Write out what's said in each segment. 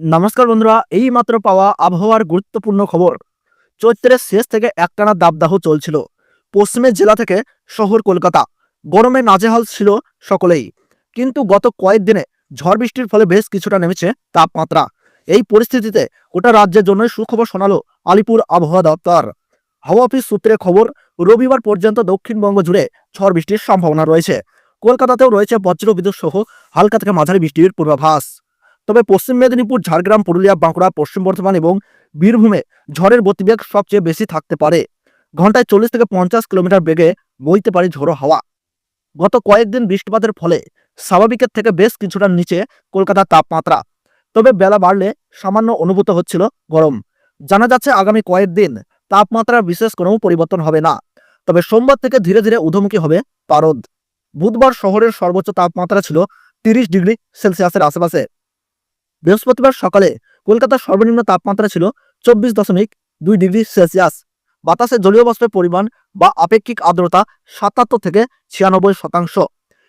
নমস্কার বন্ধুরা, এই মাত্র পাওয়া আবহাওয়ার গুরুত্বপূর্ণ খবর। চৈত্রের শেষ থেকে একটানা দাবদাহ চলছিল। পশ্চিমের জেলা থেকে শহর কলকাতা, গরমে নাজেহাল ছিল সকলেই। কিন্তু গত কয়েকদিনে ঝড় বৃষ্টির ফলে বেশ কিছুটা নেমেছে তাপমাত্রা। এই পরিস্থিতিতে গোটা রাজ্যের জন্য সুখবর শোনালো আলিপুর আবহাওয়া দপ্তর। হাওয়া অফিস সূত্রে খবর, রবিবার পর্যন্ত দক্ষিণবঙ্গ জুড়ে ঝড় বৃষ্টির সম্ভাবনা রয়েছে। কলকাতাতেও রয়েছে বজ্র বিদ্যুৎ সহ হালকা থেকে মাঝারি বৃষ্টির পূর্বাভাস। তবে পশ্চিম মেদিনীপুর, ঝাড়গ্রাম, পুরুলিয়া, বাঁকুড়া, পশ্চিম বর্ধমান এবং বীরভূমে ঝড়ের গতিবেগ সবচেয়ে বেশি থাকতে পারে। ঘন্টায় চল্লিশ থেকে পঞ্চাশ কিলোমিটার বেগে বইতে পারে ঝোড়ো হাওয়া। গত কয়েকদিন বৃষ্টিপাতের ফলে স্বাভাবিকের থেকে বেশ কিছুটা নিচে কলকাতার তাপমাত্রা। তবে বেলা বাড়লে সামান্য অনুভূত হচ্ছিল গরম। জানা যাচ্ছে আগামী কয়েকদিন তাপমাত্রার বিশেষ কোনো পরিবর্তন হবে না। তবে সোমবার থেকে ধীরে ধীরে ঊর্ধ্বমুখী হবে পারদ। বুধবার শহরের সর্বোচ্চ তাপমাত্রা ছিল তিরিশ ডিগ্রি সেলসিয়াসের আশেপাশে। বৃহস্পতিবার সকালে কলকাতার সর্বনিম্ন তাপমাত্রা ছিল চব্বিশ দশমিক দুই ডিগ্রি সেলসিয়াস। বাতাসে জলীয় বাষ্পের পরিমাণ বা আপেক্ষিক আর্দ্রতা সাতাত্তর থেকে ছিয়ানব্বই শতাংশ।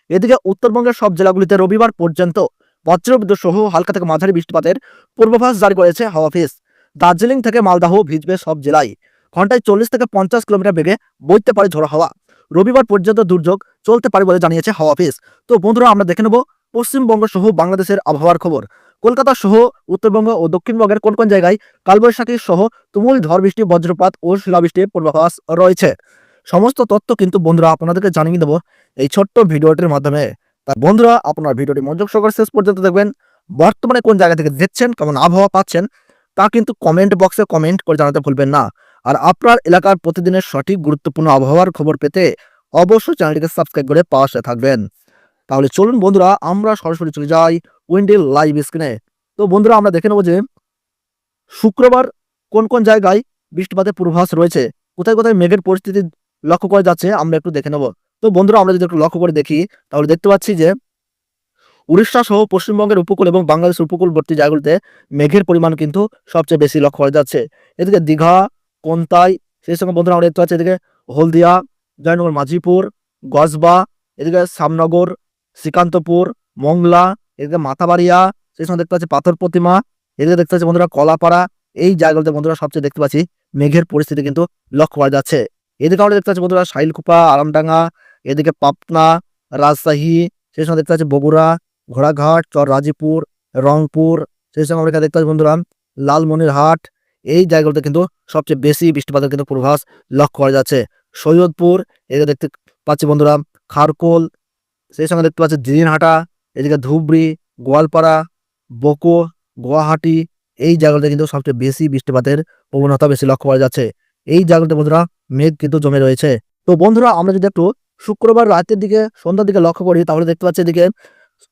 এদিকে উত্তরবঙ্গের সব জেলাগুলিতে রবিবার পর্যন্ত বজ্রবিদ্যুৎ সহ হালকা থেকে মাঝারি বৃষ্টিপাতের পূর্বাভাস জারি করেছে হাওয়া অফিস। দার্জিলিং থেকে মালদাহ ভিজবে সব জেলায় ঘন্টায় চল্লিশ থেকে পঞ্চাশ কিলোমিটার বেগে বইতে পারে ঝোড়ো হাওয়া। রবিবার পর্যন্ত দুর্যোগ চলতে পারে বলে জানিয়েছে হাওয়া অফিস। তো বন্ধুরা, আমরা দেখে নেব পশ্চিমবঙ্গ সহ বাংলাদেশের আবহাওয়ার খবর। কলকাতা সহ উত্তরবঙ্গ ও দক্ষিণবঙ্গের কোন কোন জায়গায় কালবৈশাখী সহ তুমুল ঝড় বৃষ্টি, বজ্রপাত ও শিলাবৃষ্টির পূর্বাভাস রয়েছে। সমস্ত তথ্য কিন্তু বন্ধুরা আপনাদেরকে জানিয়ে দেবো এই ছোট্ট ভিডিওটির মাধ্যমে। তার বন্ধুরা, আপনার ভিডিওটি মনোযোগ সহকারে শেষ পর্যন্ত দেখবেন। বর্তমানে কোন জায়গা থেকে দেখছেন, কেমন আবহাওয়া পাচ্ছেন, তা কিন্তু কমেন্ট বক্সে কমেন্ট করে জানাতে ভুলবেন না। আর আপনার এলাকার প্রতিদিনের সঠিক গুরুত্বপূর্ণ আবহাওয়ার খবর পেতে অবশ্যই চ্যানেলটিকে সাবস্ক্রাইব করে পাশে থাকবেন। তাহলে চলুন বন্ধুরা, আমরা সরাসরি চলে যাই উইন্ডেল লাইভ স্ক্রিনে তো বন্ধুরা, আমরা দেখে নেব যে শুক্রবার কোন কোন জায়গায় বৃষ্টিপাতের পূর্বাভাস রয়েছে, কোথায় কোথায় মেঘের পরিস্থিতি লক্ষ্য করা যাচ্ছে, আমরা একটু দেখে নেব। তো বন্ধুরা, আমরা যদি একটু লক্ষ্য করে দেখি, তাহলে দেখতে পাচ্ছি যে উড়িষ্যা সহ পশ্চিমবঙ্গের উপকূল এবং বাংলাদেশের উপকূলবর্তী জায়গাগুলিতে মেঘের পরিমাণ কিন্তু সবচেয়ে বেশি লক্ষ্য করা যাচ্ছে। এদিকে দীঘা, কোনতাই, সেই সঙ্গে বন্ধুরা আমরা দেখতে পাচ্ছি এদিকে হলদিয়া, জয়নগর মাঝিপুর গজবা, এদিকে সামনগর শ্রীকান্তপুর, মংলা, এদিকে মাথাবাড়িয়া, সেই সময় দেখতে পাচ্ছি পাথর প্রতিমা, এদিকে দেখতে পাচ্ছি বন্ধুরা কলাপাড়া, এই জায়গাগুলোতে বন্ধুরা সবচেয়ে দেখতে পাচ্ছি, মেঘের পরিস্থিতি কিন্তু লক্ষ্য করা যাচ্ছে। এদিকে আমরা দেখতে পাচ্ছি বন্ধুরা শাইলকুপা, আরামডাঙ্গা, এদিকে পাপনা রাজশাহী, সেই সঙ্গে দেখতে পাচ্ছি বগুড়া, ঘোড়াঘাট চর রাজীপুর রংপুর, সেই সময় আমরা দেখতে পাচ্ছি বন্ধুরা লালমনিরহাট, এই জায়গাগুলোতে কিন্তু সবচেয়ে বেশি বৃষ্টিপাতের কিন্তু পূর্বাভাস লক্ষ্য করা যাচ্ছে। সৈয়দপুর, এদিকে দেখতে পাচ্ছি বন্ধুরা খারকোল সেই সঙ্গে দেখতে পাচ্ছি দিনহাটা এদিকে ধুবড়ি, গোয়ালপাড়া বকো গুয়াহাটি, এই জায়গাগুলোতে কিন্তু সবচেয়ে বেশি বৃষ্টিপাতের প্রবণতা বেশি লক্ষ্য করা যাচ্ছে। এই জায়গাগুলোতে বন্ধুরা মেঘ কিন্তু জমে রয়েছে। তো বন্ধুরা, আমরা যদি একটু শুক্রবার রাতের দিকে, সন্ধ্যার দিকে লক্ষ্য করি, তাহলে দেখতে পাচ্ছি এদিকে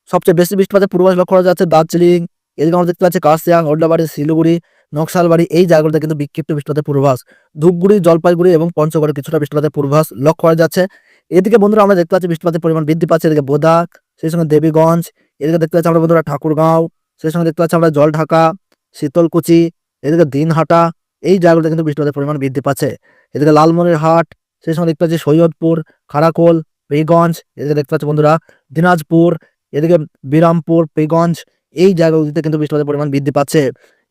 সবচেয়ে বেশি বৃষ্টিপাতের পূর্বাভাস লক্ষ্য করা যাচ্ছে দার্জিলিং, এদিকে আমরা দেখতে পাচ্ছি কার্সিয়াং ওল্ডাবাড়ি শিলিগুড়ি, নকশালবাড়ি, এই জায়গাগুলোতে কিন্তু বিক্ষিপ্ত বৃষ্টিপাতের পূর্বাভাস। ধূপগুড়ি, জলপাইগুড়ি এবং পঞ্চগড়ে কিছুটা বৃষ্টিপাতের পূর্বাভাস লক্ষ্য করা যাচ্ছে। এদিকে বন্ধুরা আমরা দেখতে পাচ্ছি বৃষ্টিপাতের পরিমাণ বৃদ্ধি পাচ্ছে। এদিকে বোদাক, সেই সঙ্গে দেবীগঞ্জ, এদিকে দেখতে পাচ্ছি আমরা বন্ধুরা ঠাকুরগাঁও, সেই সঙ্গে দেখতে পাচ্ছি আমরা জলঢাকা, শীতলকুচি, এদিকে দিনহাটা, এই জায়গাগুলোতে কিন্তু বৃষ্টিপাতের পরিমাণ বৃদ্ধি পাচ্ছে। এদিকে লালমনিরহাট, সেই সঙ্গে দেখতে পাচ্ছি সৈয়দপুর, খারাকোল পেগঞ্জ এদিকে দেখতে পাচ্ছি বন্ধুরা দিনাজপুর, এদিকে বিরামপুর পেগঞ্জ এই জায়গাগুলিতে কিন্তু বৃষ্টিপাতের পরিমাণ বৃদ্ধি পাচ্ছে।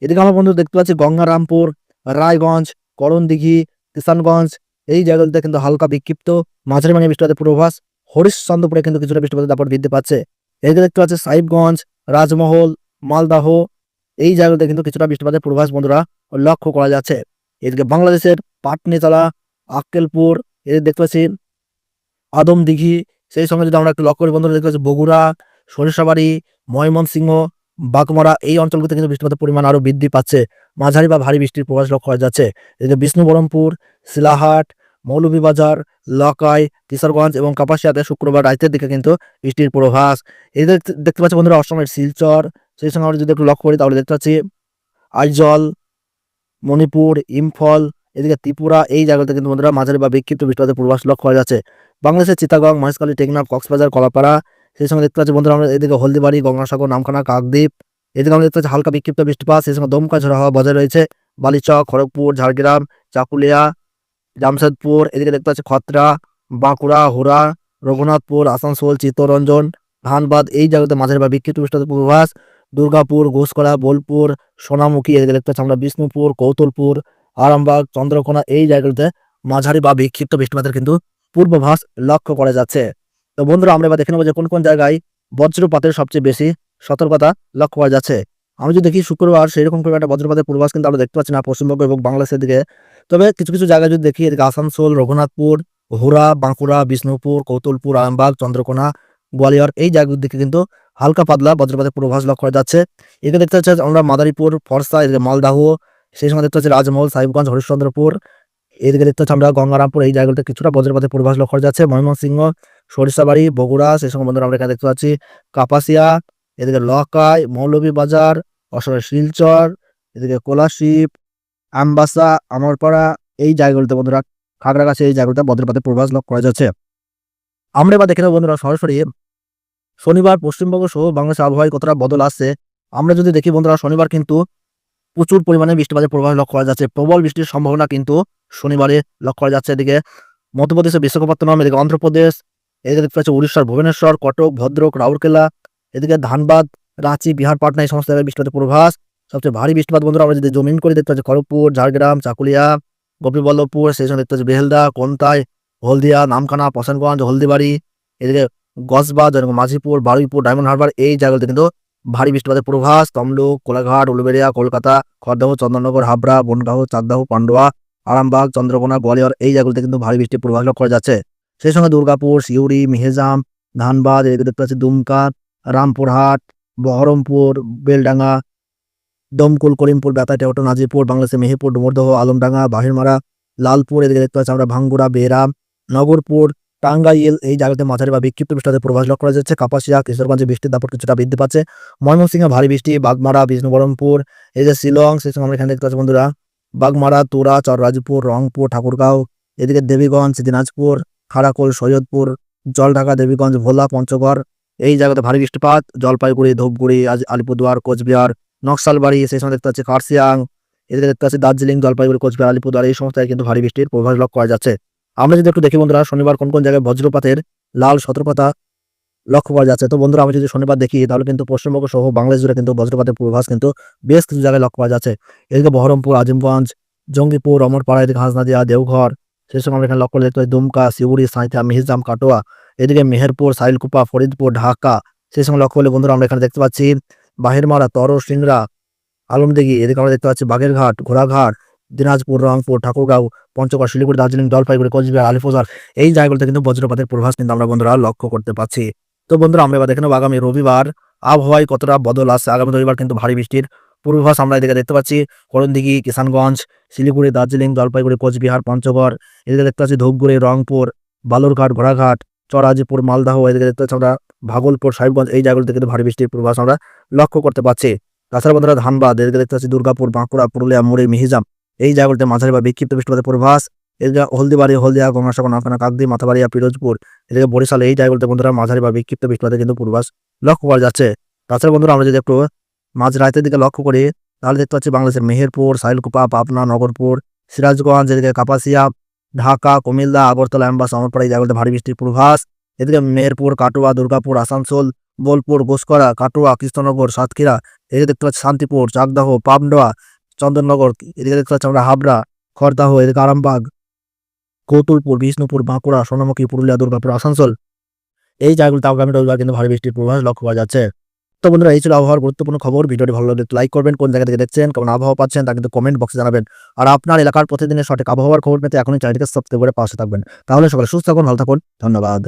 এদিকে আমরা বন্ধু দেখতে পাচ্ছি গঙ্গারামপুর, রায়গঞ্জ, করণদিঘি, কিষানগঞ্জ এই জায়গাগুলিতে কিন্তু হালকা বিক্ষিপ্ত মাঝারি মানে বৃষ্টিপাতের পূর্বাভাস। হরিশ্চন্দ্রপুরে কিন্তু কিছুটা বৃষ্টিপাতের দাপট বৃদ্ধি পাচ্ছে। এদিকে দেখতে পাচ্ছি সাহিবগঞ্জ, রাজমহল, মালদাহ, এই জায়গাতে কিন্তু কিছুটা বৃষ্টিপাতের পূর্বাভাস বন্ধুরা লক্ষ্য করা যাচ্ছে। এদিকে বাংলাদেশের পাটনিতলা, আক্কেলপুর, এদিকে দেখতে পাচ্ছি আদমদিঘি, সেই সঙ্গে যদি আমরা একটু লক্ষ্য করি বন্ধুরা, দেখতে পাচ্ছি বগুড়া, সরিষাবাড়ি, ময়মনসিংহ বাগমারা এই অঞ্চলগুলোতে কিন্তু বৃষ্টিপাতের পরিমাণ আরও বৃদ্ধি পাচ্ছে। মাঝারি বা ভারী বৃষ্টির প্রভাস লক্ষ্য করা যাচ্ছে। এদিকে বিষ্ণুবরমপুর, শিলাহাট মৌলভীবাজার, লকাই, কিশোরগঞ্জ এবং কাপাসিয়াতে শুক্রবার রাতের দিকে কিন্তু বৃষ্টির পূর্বাভাস। এদের দেখতে- পাচ্ছি বন্ধুরা, অসমের শিলচর, সেই সঙ্গে আমরা যদি একটু লক্ষ্য করি তাহলে দেখতে পাচ্ছি আইজল, মণিপুর, ইম্ফল, এদিকে ত্রিপুরা, এই জায়গাতে কিন্তু বন্ধুরা মাঝারি বা বিক্ষিপ্ত বৃষ্টিপাতের পূর্বাভাস লক্ষ্য করা যাচ্ছে। বাংলাদেশের চিতাগং মহেশখালী, টেকনাফ, কক্সবাজার, কলাপাড়া, সেই সঙ্গে দেখতে পাচ্ছি বন্ধুরা আমরা এদিকে হলদিবাড়ি, গঙ্গাসাগর, নামখানা, কাকদ্বীপ, এদিকে আমরা দেখতে পাচ্ছি হালকা বিক্ষিপ্ত বৃষ্টিপাত, সেই সঙ্গে দমকা ঝোড়া হওয়া বজায় রয়েছে। বালিচক, খড়গপুর, ঝাড়গ্রাম, চাকুলিয়া জামশেদপুর, এদিকে দেখতে পাচ্ছি খতরা, বাঁকুড়া হুরা রঘুনাথপুর, আসানসোল, চিত্তরঞ্জন, ধানবাদ, এই জায়গাতে মাঝারি বা বিক্ষিপ্ত বৃষ্টিপাতের পূর্বাভাস। দুর্গাপুর, ঘোষকরা, বোলপুর, সোনামুখী, এদিকে দেখতে পাচ্ছি আমরা বিষ্ণুপুর, কৌতলপুর, আরামবাগ, চন্দ্রকোনা, এই জায়গাগুলোতে মাঝারি বা বিক্ষিপ্ত বৃষ্টিপাতের কিন্তু পূর্বাভাস লক্ষ্য করা যাচ্ছে। তো বন্ধুরা, আমরা এবার দেখে নেব যে কোন কোন জায়গায় বজ্রপাতের সবচেয়ে বেশি সতর্কতা লক্ষ্য করা যাচ্ছে। আমি যদি দেখি শুক্রবার সেই রকম একটা বজ্রপাতের পূর্বাভাস কিন্তু আমরা দেখতে পাচ্ছি না, পশ্চিমবঙ্গ এবং বাংলাদেশের দিকে। তবে কিছু কিছু জায়গায় যদি দেখি, এদিকে আসানসোল, রঘুনাথপুর হুরা বাঁকুড়া, বিষ্ণুপুর, কৌতলপুর, আরামবাগ, চন্দ্রকোনা, গোয়ালিয়র, এই জায়গাগুলোর দিকে কিন্তু হালকা পাতলা বজ্রপাতের পূর্বাভাস লক্ষ্য করা যাচ্ছে। এদিকে দেখতে পাচ্ছি আমরা মাদারীপুর, ফরসা, এদিকে মালদাহ, সেই সময় দেখতে পাচ্ছি রাজমহল, সাহেবগঞ্জ, হরিশ্চন্দ্রপুর। এদিকে দেখতে পাচ্ছি আমরা গঙ্গারামপুর, এই জায়গাগুলোতে কিছুটা বজ্রপাতের পূর্বাভাস লক্ষ্য করা যাচ্ছে। ময়মনসিংহ, সরিষাবাড়ি, বগুড়া, সেই সঙ্গে বন্ধুরা আমরা এখানে দেখতে পাচ্ছি। কাপাসিয়া এদিকে লকাই মৌলভীবাজার অসমের শিলচর, এদিকে কোলাশিপ, আমবাসা, আমরপাড়া, এই জায়গাগুলোতে বন্ধুরা, খাগড়াগাছি এই জায়গাগুলোতে বজ্রপাতের পূর্বাভাস লক্ষ্য করা যাচ্ছে। আমরা এবার দেখে নেব বন্ধুরা সরাসরি শনিবার, পশ্চিমবঙ্গ সহ বাংলাদেশের আবহাওয়ায় কতটা বদল আসছে। আমরা যদি দেখি বন্ধুরা, শনিবার কিন্তু প্রচুর পরিমাণে বৃষ্টিপাতের পূর্বাভাস লক্ষ্য করা যাচ্ছে। প্রবল বৃষ্টির সম্ভাবনা কিন্তু শনিবারে লক্ষ্য করা যাচ্ছে। এদিকে মধ্যপ্রদেশের বিশাখাপত্তনম, এদিকে অন্ধ্রপ্রদেশ, এদিকে দেখতে পাচ্ছি উড়িষ্যার ভুবনেশ্বর, কটক, ভদ্রক, রাউরকেলা এদিকে ধানবাদ, রাঁচি, বিহার, পাটনা এই সমস্ত জায়গায় বৃষ্টিপাতের পূর্বাভাস। সবচেয়ে ভারী বৃষ্টিপাত বন্ধুরা আমরা যদি জমিন করে দেখতে পাচ্ছি, খড়গপুর, ঝাড়গ্রাম, চাকুলিয়া, গোপীবল্লভপুর, সেই সঙ্গে দেখতে পাচ্ছি বেহেলদা কোনতাই, হলদিয়া, নামখানা, পশানগঞ্জ, হলদিবাড়ি, এদিকে গসবাদ যেরকম মাঝিপুর, বারুইপুর, ডায়মন্ড হারবার, এই জায়গাগুলোতে কিন্তু ভারী বৃষ্টিপাতের পূর্বাভাস। তমলুক, কোলাঘাট, উলুবেড়িয়া, কলকাতা, খড়দহ, চন্দননগর, হাবড়া, বনগাঁও, চাকদাহ, পান্ডুয়া, আরামবাগ, চন্দ্রকোনা, গোয়ালিয়র, এই জায়গাগুলোতে কিন্তু ভারী বৃষ্টির পূর্বাভাস লক্ষ্য করা যাচ্ছে। সেই সঙ্গে দুর্গাপুর, সিউড়ি, মেহেজাম, ধানবাদ, এদিকে দেখতে পাচ্ছি দুমকা রামপুরহাট, বহরমপুর, বেলডাঙ্গা, দমকুল, করিমপুর বেতাই টেওটো নাজিপুর বাংলাদেশের মেহেরপুর, ডুমরদহ, আলমডাঙ্গা বাহিরমারা লালপুর, এদিকে দেখতে পাচ্ছি আমরা ভাঙ্গুড়া বেরাম নগরপুর, টাঙ্গাইল, এই জায়গাতে মাঝারি বা বিক্ষিপ্ত বৃষ্টিপাতের পূর্বাভাস লক্ষ্য করা যাচ্ছে। কাপাসিয়া, কিশোরগঞ্জে বৃষ্টির দাপট কিছুটা বৃদ্ধি পাচ্ছে। ময়মনসিংহে ভারী বৃষ্টি, বাগমারা, বিষ্ণুবরমপুর, এই যে শিলং, সেই সঙ্গে আমরা এখানে দেখতে পাচ্ছি বন্ধুরা, বাগমারা, তোরা, চররাজপুর, রংপুর, ঠাকুরগাঁও, এদিকে দেবীগঞ্জ, দিনাজপুর, খাড়াকোল, সৈয়দপুর, জলঢাকা, দেবীগঞ্জ, ভোলা, পঞ্চগড় এই জায়গাতে ভারী বৃষ্টিপাত, জলপাইগুড়ি, ধূপগুড়ি, আজ আলিপুরদুয়ার, কোচবিহার, নকশালবাড়ি, সেই সময় দেখতে পাচ্ছি কার্সিয়াং এদিকে দেখতে পাচ্ছি দার্জিলিং, জলপাইগুড়ি, কোচবিহার, আলিপুরদুয়ার, এই সমস্ত কিন্তু ভারী বৃষ্টির পূর্বাভাস লক্ষ্য করা যাচ্ছে। আমরা যদি একটু দেখি বন্ধুরা, শনিবার কোন কোন জায়গায় বজ্রপাতের লাল সতর্কতা লক্ষ্য করা যাচ্ছে, তো বন্ধুরা, আমি যদি শনিবার দেখি, তাহলে কিন্তু পশ্চিমবঙ্গ সহ বাংলাদেশ জুড়ে কিন্তু বজ্রপাতের পূর্বাভাস কিন্তু বেশ কিছু জায়গায় লক্ষ্য করা যাচ্ছে। এদিকে বহরমপুর, আজিমগঞ্জ, জঙ্গিপুর, অমরপাড়া, এদিকে হাসনাদিয়া, দেওঘর, সেই সময় আমরা এখানে লক্ষ্য করে দেখতে পাই দুমকা শিউড়ি সাঁইথা মিহিজাম কাটোয়া এদিকে মেহেরপুর, সাইলকুপা, ফরিদপুর, ঢাকা, সেই সময় লক্ষ্য করলে বন্ধুরা আমরা এখানে দেখতে পাচ্ছি বাহিরমারা তর, সিংড়া, আলমদিঘি, এদিকে আমরা দেখতে পাচ্ছি বাগেরঘাট, ঘোড়াঘাট, দিনাজপুর, রংপুর, ঠাকুরগাঁও, পঞ্চগড়, শিলিগুড়ি, দার্জিলিং, জলপাইগুড়ি, কোচবিহার, আলিপুরদুয়ার, এই জায়গাগুলোতে কিন্তু বজ্রপাতের পূর্বাভাস কিন্তু আমরা বন্ধুরা লক্ষ্য করতে পাচ্ছি। তো বন্ধুরা আমরা এবার দেখে আগামী রবিবার আবহাওয়ায় কতটা বদল আসছে। আগামী রবিবার কিন্তু ভারী বৃষ্টির পূর্বাভাস আমরা এদিকে দেখতে পাচ্ছি। করণদিঘি, কিষানগঞ্জ, শিলিগুড়ি, দার্জিলিং, জলপাইগুড়ি, কোচবিহার, পঞ্চগড়, এদিকে দেখতে পাচ্ছি ধূপগুড়ি, রংপুর, বালুরঘাট, ঘোড়াঘাট চরাজিপুর মালদাহ এদিকে দেখতে পাচ্ছি আমরা, ভাগলপুর, সাহেবগঞ্জ, এই জায়গাগুলোতে কিন্তু ভারী বৃষ্টির পূর্বাভাস আমরা লক্ষ্য করতে পারছি তাছাড়া বন্ধুরা ধানবাদ এদিকে দেখতে পাচ্ছি দুর্গাপুর, বাঁকুড়া, পুরুলিয়া, মুড়ি, মিহিজাম এই জায়গাগুলোতে মাঝারি বা বিক্ষিপ্ত বৃষ্টিপাতের পূর্বাভাস। এদিকে হলদিবাড়ি, হলদিয়া, গঙ্গাসাগর নৌকানা কাকদি মাথাবাড়িয়া পিরোজপুর এদিকে বরিশাল এই জায়গাগুলোতে বন্ধুরা মাঝারি বা বিক্ষিপ্ত বৃষ্টিপাতের কিন্তু পূর্বাভাস লক্ষ্য করা যাচ্ছে। তাছাড়া বন্ধুরা আমরা যদি একটু মাঝ রাতের দিকে লক্ষ্য করি, তাহলে দেখতে পাচ্ছি বাংলাদেশের মেহেরপুর সাইলকুপা পাবনা, নগরপুর, সিরাজগঞ্জ এদিকে কাপাসিয়া ঢাকা, কুমিল্লা, আগরতলা অ্যাম্বাস আমরপাড়া এই জায়গাগুলোতে ভারী বৃষ্টির পূর্বাভাস। এদিকে মেহেরপুর কাটোয়া, দুর্গাপুর, আসানসোল, বোলপুর গোসকরা কাটোয়া, কৃষ্ণনগর, সাতক্ষীরা, এদিকে দেখতে পাচ্ছি শান্তিপুর চাকদাহ পাবডোয়া চন্দননগর, এদিকে দেখতে পাচ্ছি আমরা হাবড়া, খড়দাহ, এদিকে আরামবাগ, কৌতুলপুর, বিষ্ণুপুর, বাঁকুড়া, সোনামুখী, পুরুলিয়া, দুর্গাপুর, আসানসোল। এই জায়গাগুলোতে আগামী রবিবার কিন্তু ভারী বৃষ্টির পূর্বাভাস লক্ষ্য করা যাচ্ছে। তো বন্ধুরা, এই ছিল আবহাওয়ার গুরুত্বপূর্ণ খবর। ভিডিওটি ভালো লাগলে লাইক করবেন, কোন জায়গা থেকে দেখছেন, কেমন আবহাওয়া পাচ্ছেন, তা কিন্তু কমেন্ট বক্সে জানাবেন। আর আপনার এলাকার প্রতিদিনের সঠিক আবহাওয়ার খবর পেতে এখনই চ্যানেলটিকে সাবস্ক্রাইব করে পাশে থাকবেন। তাহলে সকালে সুস্থ থাকুন, ভালো থাকুন, ধন্যবাদ।